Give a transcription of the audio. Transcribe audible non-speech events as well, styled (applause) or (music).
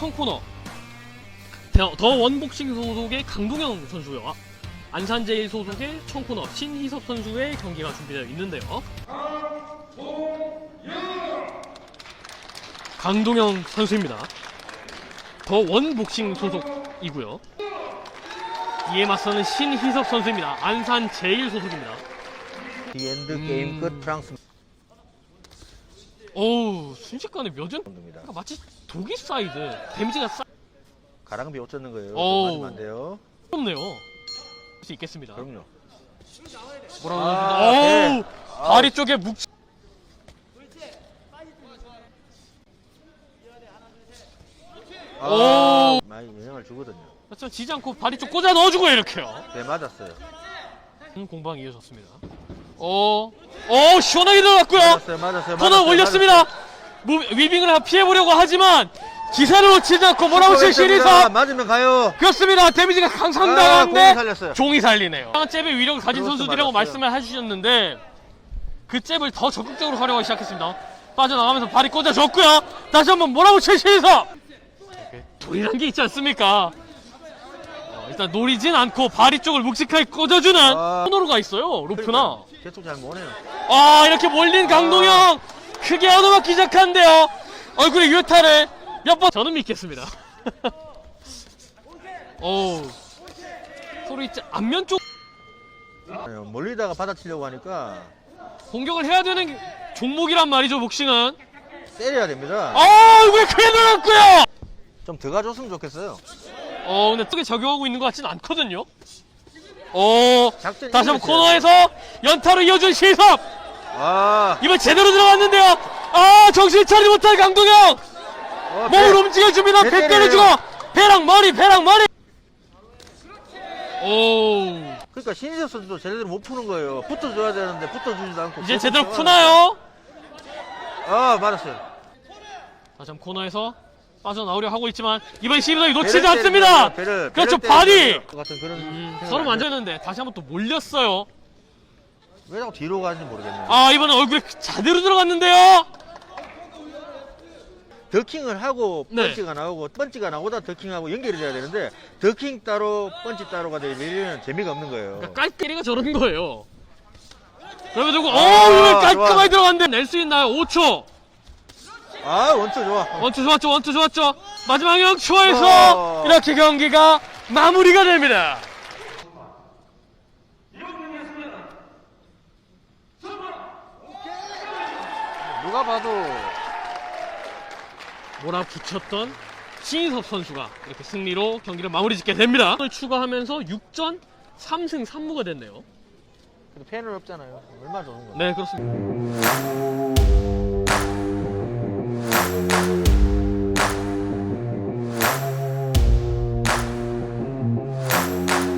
청코너 더, 더 원복싱 소속의 강동영 선수와 안산제일 소속의 청코너 신희섭 선수의 경기가 준비되어 있는데요. 강동영 선수입니다. 더 원복싱 소속이고요. 이에 맞서는 신희섭 선수입니다. 안산 제일 소속입니다. 디 엔드 음. 게임 끝 프랑스 어우 순식간에 몇연 정도입니다. 그러니까 마치 독일 사이즈 데미지가 싸 가랑비 어쩌는 거예요? 어우. 맞으면 안 돼요. 없네요. 할수 있겠습니다. 그럼요. 뭐라고 아, 어우 네. 다리 쪽에 묵 아, 많이 영향을 주거든요. 하지만 지지 않고 발이 쪽 꽂아 넣어주고 이렇게요. 네 맞았어요. 음, 공방이 이어졌습니다. 어, 어 시원하게 들어갔고요. 맞았어요, 맞았어요. 코너 맞았어요, 올렸습니다. 무, 위빙을 피해보려고 하지만 기세를 놓치지 않고 몰아붙일 수고했습니다. 신희섭. 맞으면 가요. 그렇습니다. 데미지가 아, 공이 상당한데 살렸어요. 종이 살리네요. 잽의 위력을 가진 선수들이라고 맞았어요. 말씀을 해주셨는데 그 잽을 더 적극적으로 활용하기 시작했습니다. 빠져나가면서 발이 꽂아줬고요. 다시 한번 몰아붙일 신희섭. 돌이란 게 있지 않습니까? 어, 일단 노리진 않고 발이 쪽을 묵직하게 꽂아주는 아. 코너로가 있어요. 로프나. 계속 잘 모네요. 아 이렇게 몰린 강동영 크게 얻어맞기 시작한데요. 얼굴에 유타를 몇 번 저는 믿겠습니다. (laughs) 오 서로 이제 앞면 쪽 네, 멀리다가 받아치려고 하니까 공격을 해야 되는 종목이란 말이죠 복싱은. 때려야 됩니다. 아 얼굴에 크게 들어갔고요. 좀더 가줬으면 좋겠어요. 어 근데 크게 적용하고 있는 것 같진 않거든요. 어 작전이 다시 한번. 코너에서 연타로 이어준 시섭 아, 이번 제대로 들어갔는데요. 아 정신 차리지 못한 강동영. 어, 몸을 배- 움직여줍니다. 배 때려요. 때려주고 배랑 머리 배랑 머리. 오 그러니까 신희섭 선수도 제대로 못 푸는 거예요. 붙어줘야 되는데 붙어주지도 않고. 이제 계속 제대로 푸나요? 아, 맞았어요. 다시 한번 코너에서 빠져나오려 하고 있지만 이번 시비를 놓치지 배를 않습니다. 때리는 거예요, 배를, 그렇죠 배를 때리는 바디. 것 같은 그런 음, 서로 안 들어요. 만졌는데 다시 한번 또 몰렸어요. 왜 자꾸 뒤로 가는지 모르겠네요. 아 이번엔 얼굴에 제대로 들어갔는데요. 더킹을 하고 네. 펀치가 나오고 펀치가 나오다 더킹하고 연결이 돼야 되는데 더킹 따로 펀치 따로가 되면 재미가 없는 거예요. 그러니까 깔때리가 저런 거예요. 그러면 되고 아, 어 깔끔하게. 들어갔는데 낼 수 있나요? 5초. 아 원투 좋아. 원투 좋았죠 원투 좋았죠 마지막 0초에서 어. 이렇게 경기가 마무리가 됩니다 누가 봐도 몰아붙였던 신인섭 선수가 이렇게 승리로 경기를 마무리 짓게 됩니다 추가하면서 6전 3승 3무가 됐네요 그래도 팬은 없잖아요. 얼마나 좋은 거예요. 네 그렇습니다 Música